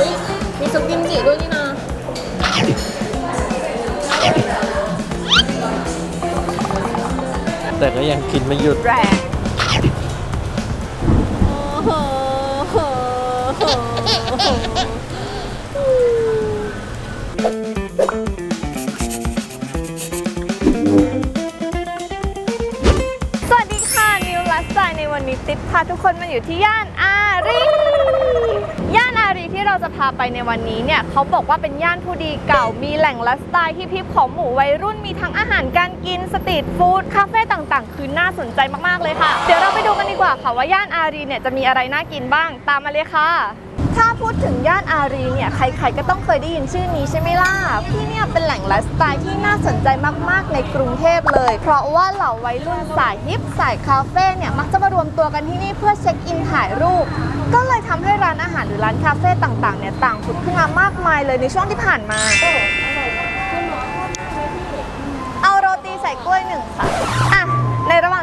อุ้ยมีซุปกิมจิด้วยนี่นะแต่ก็ยังกินไม่หยุด แรงโอ้โหสวัสดีค่ะ นิวไลฟ์สไตล์ในวันนี้ติ๊บพาทุกคนมาอยู่ที่ย่านอารี ย่านอารีที่เราจะพาไปในวันนี้เนี่ยเขาบอกว่าเป็นย่านผู้ดีเก่า มีแหล่งไลฟ์สไตล์ที่พิบของหมู่วัยรุ่นมีทั้งอาหารการกินสตรีทฟู้ดคาเฟ่ต่างๆ คือน่าสนใจมากๆเลยค่ะ เดี๋ยวเราไปดูกันดีกว่าค่ะว่าย่านอารีเนี่ยจะมีอะไรน่ากินบ้างตามมาเลยค่ะ ถ้าพูดถึงย่านอารีเนี่ยใครๆก็ต้องเคยได้ยินชื่อนี้ใช่ไหมล่ะที่เนี่ยเป็นแหล่งไลฟ์สไตล์ที่น่าสนใจมากๆในกรุงเทพเลย เพราะว่าเหล่าวัยรุ่นสายฮิปสายคาเฟ่เนี่ยมักจะมารวมตัวกันที่นี่เพื่อเช็คอินถ่ายรูป ก็เลยทำให้ร้านอาหารหรือร้านคาเฟ่ต่างๆเนี่ยต่างผุดขึ้นมามากมายเลยในช่วงที่ผ่านมา เอาโรตีใส่กล้วยหนึ่งค่ะอะในระหว่าง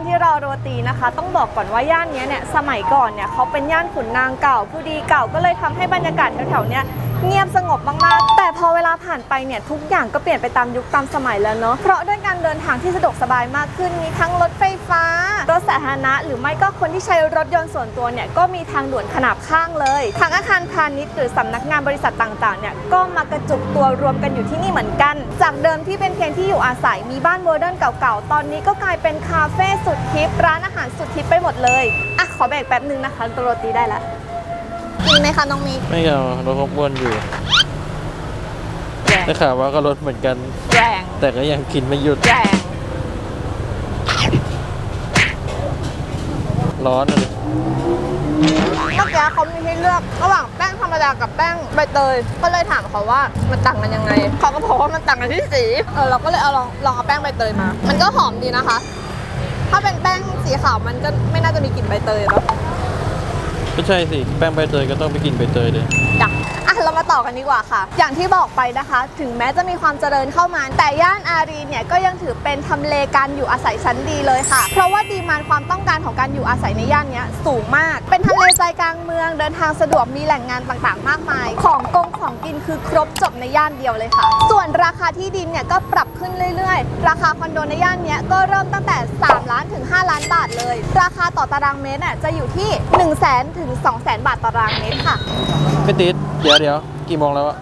ที่รอโรตีนะคะ ต้องบอกก่อนว่าย่านนี้เนี่ยสมัยก่อนเนี่ยเขาเป็นย่านขุนนางเก่าผู้ดีเก่าก็เลยทำให้บรรยากาศแถวๆเนี้ย เงียบสงบมากๆ แต่พอเวลาผ่านไปเนี่ยทุกอย่างก็เปลี่ยนไปตามยุคตามสมัยแล้วเนาะ เพราะด้วยการเดินทางที่สะดวกสบายมากขึ้น มีทั้งรถไฟฟ้า รถสาธารณะ หรือไม่ก็คนที่ใช้รถยนต์ส่วนตัวเนี่ยก็มีทางด่วนขนาบข้างเลย ทางอาคารพาณิชย์หรือสำนักงานบริษัทต่างๆเนี่ยก็มากระจุกตัวรวมกันอยู่ที่นี่เหมือนกัน จากเดิมที่เป็นเพียงที่อยู่อาศัยมีบ้านโมเดิร์นเก่าๆ ตอนนี้ก็กลายเป็นคาเฟ่สุดฮิปร้านอาหารสุดฮิปไปหมดเลย อะขอแบกแป๊บนึงนะคะตัวโรตีได้ละ กินไหมคะน้องมิกไม่เอารถขบวนอยู่แรงได้ข่าวว่าก็รถเหมือนกัน แรงแต่ก็ยังกินไม่หยุดแรงร้อนเลยเมื่อกี้เขามีให้เลือกระหว่างแป้งธรรมดากับแป้งใบเตย ก็เลยถามเขาว่ามันต่างกันยังไง เขาก็บอกว่ามันต่างกันที่สีเออเราก็เลยเอาลองลองเอาแป้งใบเตยมา มันก็หอมดีนะคะ ถ้าเป็นแป้งสีขาวมันก็ไม่น่าจะมีกลิ่นใบเตยเนาะ ไม่ใช่สิ แป้งใบเตยก็ต้องไปกินใบเตยเลย จ้ะ มาต่อกันดีกว่าค่ะ อย่างที่บอกไปนะคะ ถึงแม้จะมีความเจริญเข้ามา แต่ย่านอารีเนี่ยก็ยังถือเป็นทำเลการอยู่อาศัยชั้นดีเลยค่ะ เพราะว่าดีมานความต้องการของการอยู่อาศัยในย่านนี้สูงมาก เป็นทำเลใจกลางเมือง เดินทางสะดวกมีแหล่งงานต่างๆ มากมาย ของกงของกินคือครบจบในย่านเดียวเลยค่ะ ส่วนราคาที่ดินเนี่ยก็ปรับขึ้นเรื่อยๆ ราคาคอนโดในย่านนี้ก็เริ่มตั้งแต่ 3 ล้านถึง 5 ล้านบาทเลย ราคาต่อตารางเมตรน่ะจะอยู่ที่ 1 0 0 0 0แถึง2 0 0 0 0 0 บาทต่อตารางเมตรค่ะไม่ติดเดี๋ยวเดี๋ยว กี่โมงแล้วอะ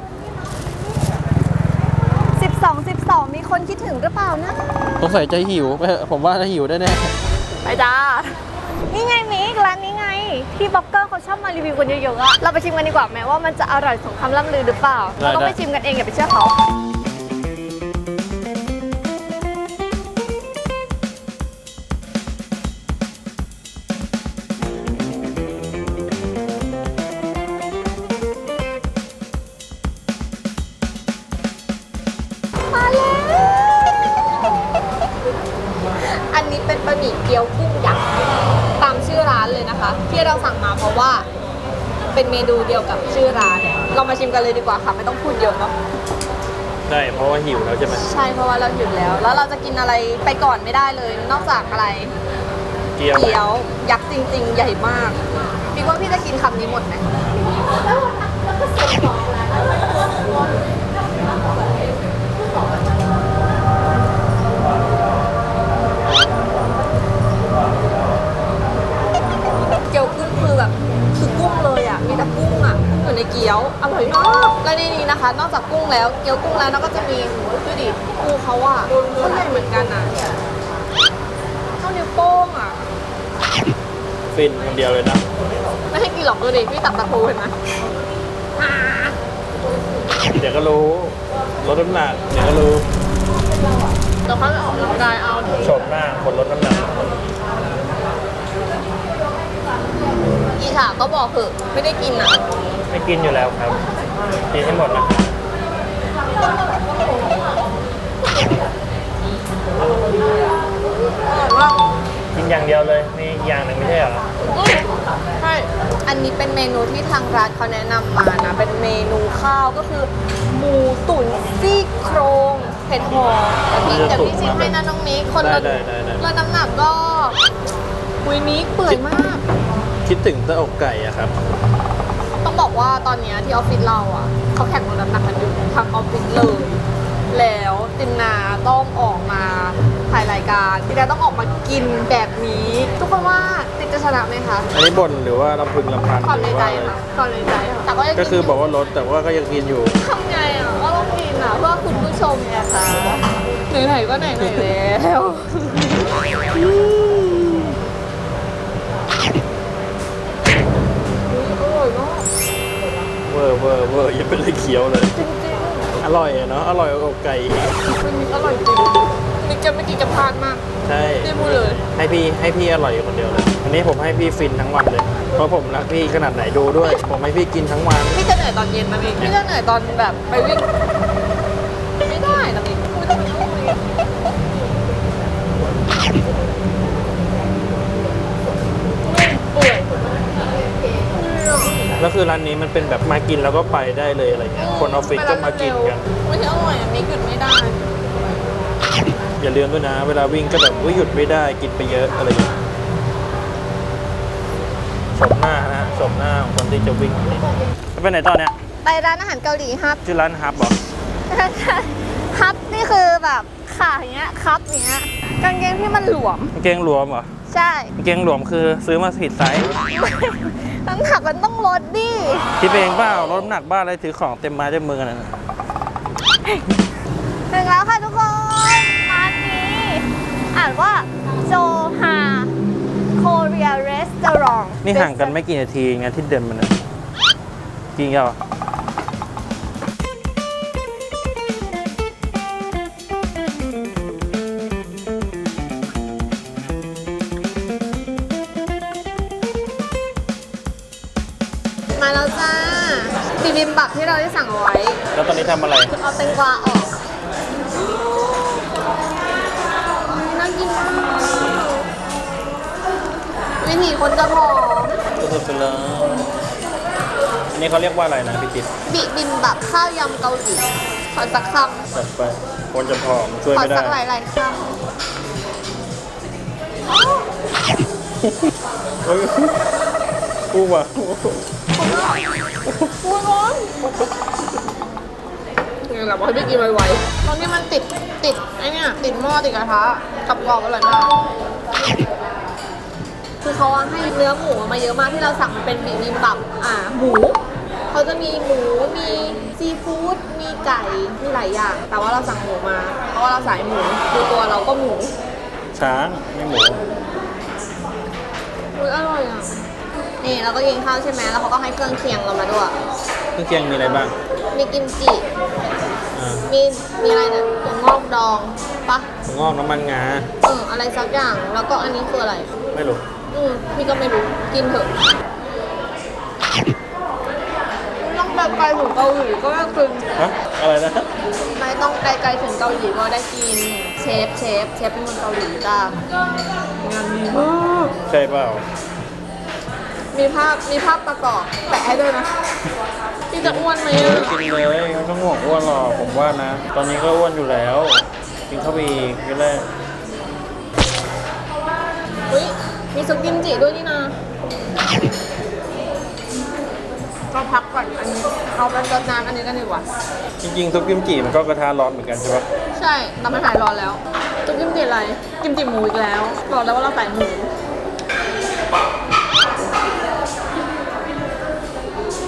12 12 มีคนคิดถึงหรือเปล่านะ สงสัยจะหิวไปเถอะผมว่าจะหิวแน่ไปจ้า นี่ไงมิกร้านนี้ไง ที่บล็อกเกอร์เขาชอบมารีวิวกันเยอะๆอะเราไปชิมกันดีกว่าไหมว่ามันจะอร่อยสมคำล่ำลือหรือเปล่า เราต้องไปชิมกันเองอย่าไปเชื่อเขามา เป็นเมนูเดียวกับชื่อร้านเรามาชิมกันเลยดีกว่าค่ะไม่ต้องพูดเยอะเนาะๆใช่เพราะว่าหิวแล้วใช่ไหมใช่เพราะว่าเราหยุดแล้ว แล้วเราจะกินอะไรไปก่อนไม่ได้เลย นอกจากอะไรเกี๊ยวเกี๊ยวยักษ์จริง ๆ ใหญ่มากพี่ว่าพี่จะกินคำนี้หมดไหม อะกุ้งอยู่ในเกี๊ยวอร่อยมากและในนี้นะคะ นอกจากกุ้งแล้วเกี๊ยวกุ้งแล้วเราก็จะมีหมูดูดิปูเขาอะก็ใหญ่เหมือนกันอะเท่านิ้วโป้งอะฟินคนเดียวเลยนะ ไม่ให้กินหรอกดูดิพี่ตักตะปูเห็นไหมอ่าเดี๋ยวก็รู้ลดน้ำหนักเดี๋ยวก็รู้เดี๋ยวเขาจะออกกำลังกายเอาชมหน้าคนลดน้ำหนักอีฉาก็บอกเถอะไม่ได้กินอะ ไม่กินอยู่แล้วครับ กินให้หมดนะอร่อยมากกินอย่างเดียวเลย มีอีกอย่างหนึ่งไม่ใช่เหรออืมใช่ อันนี้เป็นเมนูที่ทางร้านเขาแนะนำมานะ เป็นเมนูข้าวก็คือ หมูตุ๋นซี่โครงเผ็ดหอมเดี๋ยวพี่เดี๋ยวพี่ชิมให้นะน้องมิกคนละได้ได้ได้แล้วน้ำหนักก็อุยมิกเปื่อยมาก คิดถึงตะอกไก่อะครับ ต้องบอกว่าตอนเนี้ยที่ออฟฟิศเราอะเขาแข่งลดน้ำหนักกันอยู่ทางออฟฟิศเลย แล้วตินนาต้องออกมาถ่ายรายการตินนาต้องออกมากินแบบนี้ ทุกคนว่าตินจะชนะไหมคะอันนี้บ่นหรือว่าลำพึงลำพันความหในรือใจว่าอะไรค่ะความในใจค่ะแต่ก็ยังก็คือบอกว่าลดแต่ว่าก็ยังกินอยู่ ทำไงอะก็ต้องกินอะเพื่อคุณผู้ชมไงคะไหนๆก็ไหนๆแล้ว ร์เวอร์ยังเป็นเลยเคี้ยวเลย จริงอร่อยอะเนาะ อร่อยกว่าอกไก่อีกๆมันมีอร่อยจริงนี่จะไม่กินจะพลาดมากใช่ไม่พูดเลย ให้พี่ให้พี่อร่อยอยู่คนเดียวเลย อันนี้ผมให้พี่ฟินทั้งวันเลย เพราะผมรักพี่ขนาดไหนดูด้วย ผมให้พี่กินทั้งวัน พี่จะเหนื่อยตอนเย็นนะพี่พี่จะเหนื่อยตอนแบบไปวิ่ง คือร้านนี้มันเป็นแบบมากินแล้วก็ไปได้เลยอะไรเงี้ยคนออฟฟิศก็มากินกันไม่ใช่อร่อยอันนี้หยุดไม่ได้ อย่าลืมด้วยนะ เวลาวิ่งก็แบบอุ๊ยหยุดไม่ได้กินไปเยอะอะไรอย่างเงี้ยสมหน้านะฮะสมหน้าของคนที่จะวิ่งวันนี้ไปไหนต่อเนี่ยไปร้านอาหารเกาหลีครับชื่อร้านฮับเหรอครับนี่คือแบบขาอย่างเงี้ยครับอย่างเงี้ยกางเกงที่มันหลวมกางเกงหลวมเหรอใช่กางเกงหลวมคือซื้อมาผิดไซส์ น้ำหนักมันต้องลดดิคิดเองเปล่าลดน้ำหนักบ้าอะไรถือของเต็มไม้เต็มมือกันนะถึงแล้วค่ะทุกคนร้านนี้อ่านว่าโจฮาโคเรียรีสตอรองนี่ห่างกันไม่กี่นาทีไงที่เดินมันนะจริงเหรอ มบับที่เราได้สั่งเอาไว้ แล้วตอนนี้ทำอะไร เอาแตงกวาออกน่ากินมากวิธีคนจะผอมสุดๆไปเลยอันนี้เขาเรียกว่าอะไรนะพี่ติ๊บบิบิมบับข้าวยำเกาหลีขอสักคจัดไปคนจะผอมช่วยำขอไม่ได้สักหลายๆคเฮ้ยกูว่ะำ พูดร้อนนี่แหละบอกให้พี่กินไวๆตอนนี้มันติดติดไอ้เนี่ยติดหม้อติดกระทะกับกรอบอร่อยมาก คือเขาให้เนื้อหมูมาเยอะมากที่เราสั่งมันเป็นบิบิมบับอ่าหมูเขาจะมีหมูมีซีฟู้ดมีไก่มีหลายอย่าง แต่ว่าเราสั่งหมูมา เพราะว่าเราสายหมูดูตัวเราก็หมูช้างไม่หมูอุ้ยอร่อยอะ นี่เราก็กินข้าวใช่ไหมแล้วเขาก็ให้เครื่องเคียงเรามาด้วย เครื่องเคียงมีอะไรบ้างมีกิมจิ อ่ามีมีอะไรนะถั่วงอกดองปะถั่วงอกน้ำมันงา เอออะไรสักอย่าง แล้วก็อันนี้คืออะไร ไม่รู้ อืมพี่ก็ไม่รู้ กินเถอะต้องไปไกลถึงเกาหลีก็ได้กินฮะ อะไรนะ ไม่ต้องไปไกลถึงเกาหลีก็ได้กิน เชฟเชฟเชฟเป็นคนเกาหลีจ้างานดีมาก ใช่เปล่า มีภาพมีภาพประกอบแปะให้ด้วยนะพี่จะอ้วนไหมเออะอกินเลยไม่ต้องห่วงอ้วนหรอกผมว่านะ ตอนนี้ก็อ้วนอยู่แล้ว กินเข้าไปอีกก็เลยอุ้ยมีซุปกิมจิด้วยนี่นะก็พักก่อนอันนี้เอาเป็นรสน้ำอันนี้กันดีกว่าจริงๆซุปกิมจิมันก็กระทะร้อนเหมือนกันใช่ปะใช่เรามันหายร้อนแล้วซุปกิมจิอะไรกิมจิหมูอีกแล้วบอกแล้วว่าเราใส่หมู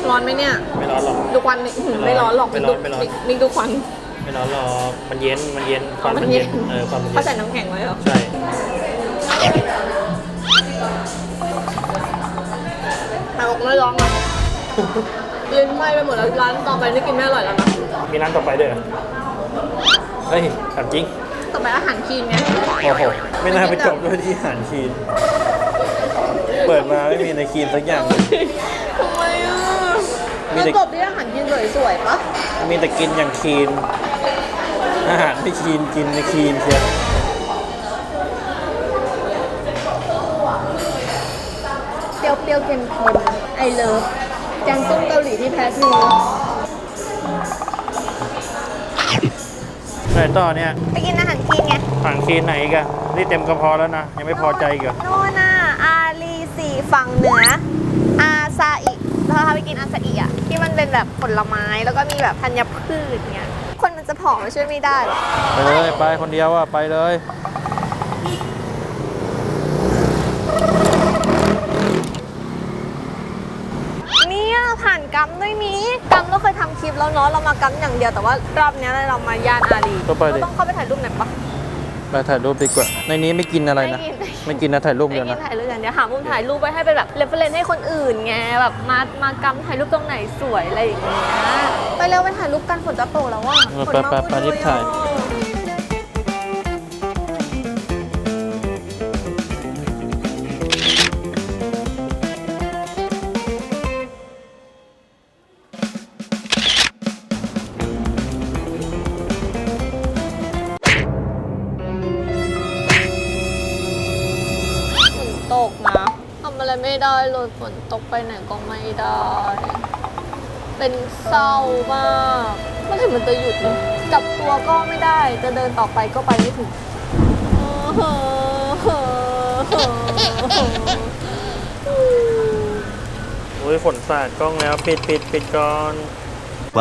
ร้อนไหมเนี่ย ไม่ร้อนหรอก ดูควันนี่อื้อหือไม่ร้อนหรอกไม่ร้อนไม่ร้อนมิกมิกดูควันไม่ร้อนหรอกมันเย็นมันเย็นควันมัมันนเย็เย็นนเออควันมันเย็เขานใส่น้ำแข็งไว้เหรอ ใช่แต่บอกไม่ร้อนนะเย็นไหม้ไปหมดแล้วร้านต่อไปนี่กินไม่อร่อยแล้วนะ มีร้านต่อไปด้วยเหรอเฮ้ยถามจริงต่อไปอาหารคีนไงโอ้โหไม่น่าไปจบด้วยที่อาหารคีน เปิดมาไม่มีในคีนสักอย่างเลยทำไมอะ มีแล้วแต่จบที่อาหารคีนสวยๆปะมีแต่กินอย่างคีน อาหารไม่คีนกินในคีนเชียวเปรี้ยวเปรี้ยวๆเค็มเค็มไอเลิฟแกงส้มเกาหลีที่แพ้ทูไหนต่อเนี่ยไปกินอาหารคีนไงอาหารคีนไหนอีกันนี่เต็มกระเพาะแล้วนะ ยังไม่พอใจอีกเหรอ โน่นน่ะอารีสี่ฝั่งเหนืออาซาอิเราพาไปกินอาซาอิอะที่มัน เป็นแบบผลไม้แล้วก็มีแบบธัญพืชเงี้ย คนมันจะผอมมันช่วยไม่ได้หรอกไปเลยไปคนเดียวอะไปเลย เนี่ยผ่านกัมด้วยนี้กัมเราเคยทำคลิปแล้วเนาะเรามากัมอย่างเดียวแต่ว่ารอบเนี้ยเรามาย่านอารีก็ไปดิ เราต้องเข้าไปถ่ายรูปหน่อยปะ ไปถ่ายรูปดีกว่า ในนี้ไม่กินอะไรนะ ไม่กิน ไม่กินนะถ่ายรูปไม่เดียวกินนะถ่ายรูปอย่างเดียวหามุมถ่ายรูปไว้ให้เป็นแบบเรฟเฟรนให้คนอื่นไงแบบมามากำถ่ายรูปตรงไหนสวยอะไรอย่างเงี้ยไปเร็วไปถ่ายรูปกันฝนจะตกแล้วว่ะเออฝนไปมาไปไปรีบถ่าย ไรไม่ได้เลยฝนตกไปไหนก็ไม่ได้ เป็นเศร้ามากเมื่อไหร่มันจะหยุดเนี่ยกลับตัวก็ไม่ได้ จะเดินต่อไปก็ไปไม่ถึงโอ้ยฝนสาดกล้องแล้ว ปิดปิดปิดก่อน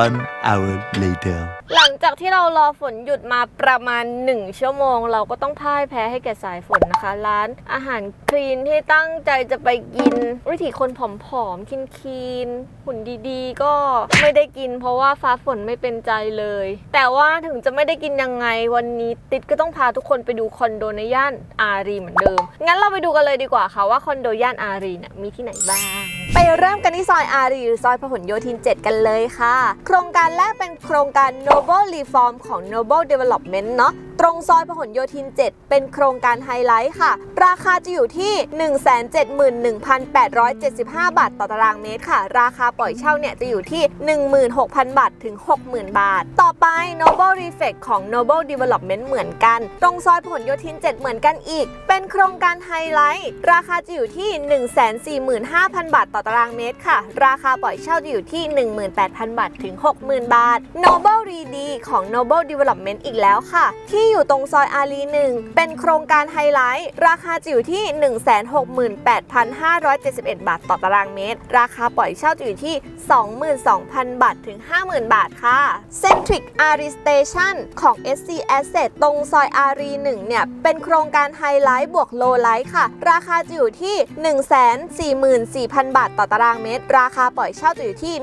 One hour later. หลังจากที่เรารอฝนหยุดมาประมาณ 1 ชั่วโมง เราก็ต้องพ่ายแพ้ให้แก่สายฝนนะคะ ร้านอาหารคลีนที่ตั้งใจจะไปกิน วิถีคนผอมๆคินคีนๆหุ่นดีๆ ก็ไม่ได้กิน เพราะว่าฟ้าฝนไม่เป็นใจเลย แต่ว่าถึงจะไม่ได้กินยังไงวันนี้ติดก็ต้องพาทุกคนไปดูคอนโดในย่านอารีเหมือนเดิม งั้นเราไปดูกันเลยดีกว่าค่ะว่าคอนโดย่านอารีเนี่ยมีที่ไหนบ้าง ไปเริ่มกันที่ซอยอารีหรือซอยพหลโยธิน 7 กันเลยค่ะ โครงการแรกเป็นโครงการ Noble Reform ของ Noble Development เนาะ ตรงซอยพหลโยธิน 7 เป็นโครงการไฮไลท์ค่ะ ราคาจะอยู่ที่ 171,875 บาทต่อตารางเมตรค่ะ ราคาปล่อยเช่าเนี่ยจะอยู่ที่ 16,000 บาทถึง 60,000 บาท ต่อไป Noble Reflect ของ Noble Development เหมือนกัน ตรงซอยพหลโยธิน 7 เหมือนกันอีก เป็นโครงการไฮไลท์ ราคาจะอยู่ที่ 145,000 บาทต่อตารางเมตรค่ะ ราคาปล่อยเช่าจะอยู่ที่ 18,000 บาทถึง 60,000 บาท Noble Rede ของ Noble Development อีกแล้วค่ะ ที่อยู่ตรงซอยอารี1เป็นโครงการไฮไลท์ ราคาจะอยู่ที่ 168,571 บาทต่อตารางเมตร ราคาปล่อยเช่าจะอยู่ที่ 22,000 บาทถึง 50,000 บาทค่ะ Centric Ari Station ของ SC Asset ตรงซอยอารี1เนี่ย เป็นโครงการไฮไลท์บวกโลไลท์ค่ะ ราคาจะอยู่ที่ 144,000 บาทต่อตารางเมตร ราคาปล่อยเช่าจะอยู่ที่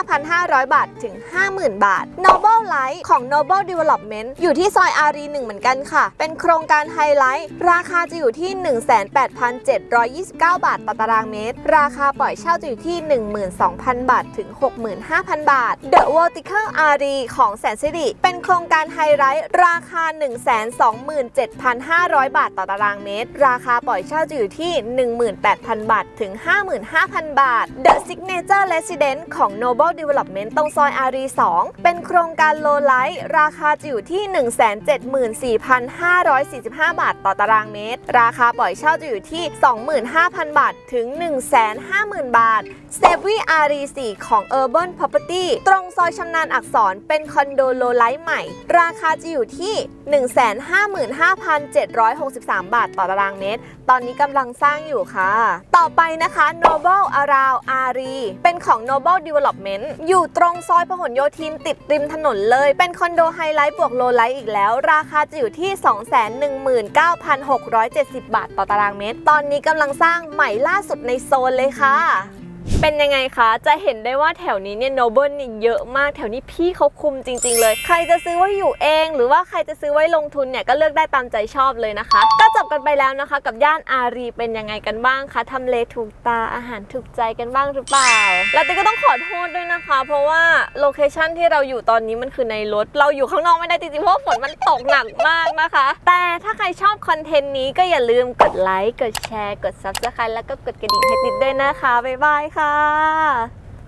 15,500 บาทถึง 50,000 บาท Noble Light ของ Noble Development อยู่ที่ซอยอารี1เหมือนกันค่ะ เป็นโครงการไฮไลท์ ราคาจะอยู่ที่ 18,729 บาทต่อตารางเมตร ราคาปล่อยเช่าจะอยู่ที่ 12,000 บาทถึง 65,000 บาท The Vertical RD ของแสนสิริเป็นโครงการไฮไลท์ ราคา 127,500 บาทต่อตารางเมตร ราคาปล่อยเช่าจะอยู่ที่ 18,000 บาทถึง 55,000 บาท The Signature Residence ของ Noble Development ตรงซอยอารี2เป็นโครงการโลไลท์ ราคาจะอยู่ที่74,545 บาท ต่อตารางเมตร ราคาปล่อยเช่าจะอยู่ที่ 25,000 บาท ถึง 150,000 บาท s e v y r 4ของ Urban Property ตรงซอยชำนาญอักษรเป็นคอนโดโลไลท์ใหม่ ราคาจะอยู่ที่ 155,763 บาท ต่อตารางเมตร ตอนนี้กำลังสร้างอยู่ค่ะ ต่อไปนะคะ Noble Around Ari เป็นของ Noble Development อยู่ตรงซอยพหลโยธินติดริมถนนเลย เป็นคอนโดไฮไลท์บวกโลไลท์อีกแล้วราคาจะอยู่ที่ 219,670 บาทต่อตารางเมตร ตอนนี้กำลังสร้างใหม่ล่าสุดในโซนเลยค่ะ เป็นยังไงคะ จะเห็นได้ว่าแถวนี้เนี่ยโนเบิลนี่เยอะมากแถวนี้พี่เขาคุมจริง ๆ เลย ใครจะซื้อไว้อยู่เอง หรือว่าใครจะซื้อไว้ลงทุนเนี่ยก็เลือกได้ตามใจชอบเลยนะคะ ก็จบกันไปแล้วนะคะ กับย่านอารีเป็นยังไงกันบ้างคะทำเลถูกตาอาหารถูกใจกันบ้างหรือเปล่าแล้วติ๊กก็ต้องขอโทษด้วยนะคะ เพราะว่าโลเคชั่นที่เราอยู่ตอนนี้มันคือในรถ เราอยู่ข้างนอกไม่ได้จริงๆเพราะว่าฝนมันตกหนักมากนะคะ แต่ถ้าใครชอบคอนเทนต์นี้ก็อย่าลืมกดไลค์กดแชร์กด subscribe แล้วก็กดกระดิ่งให้ติ๊กด้วยนะคะบ๊ายบายค่ะค่ะ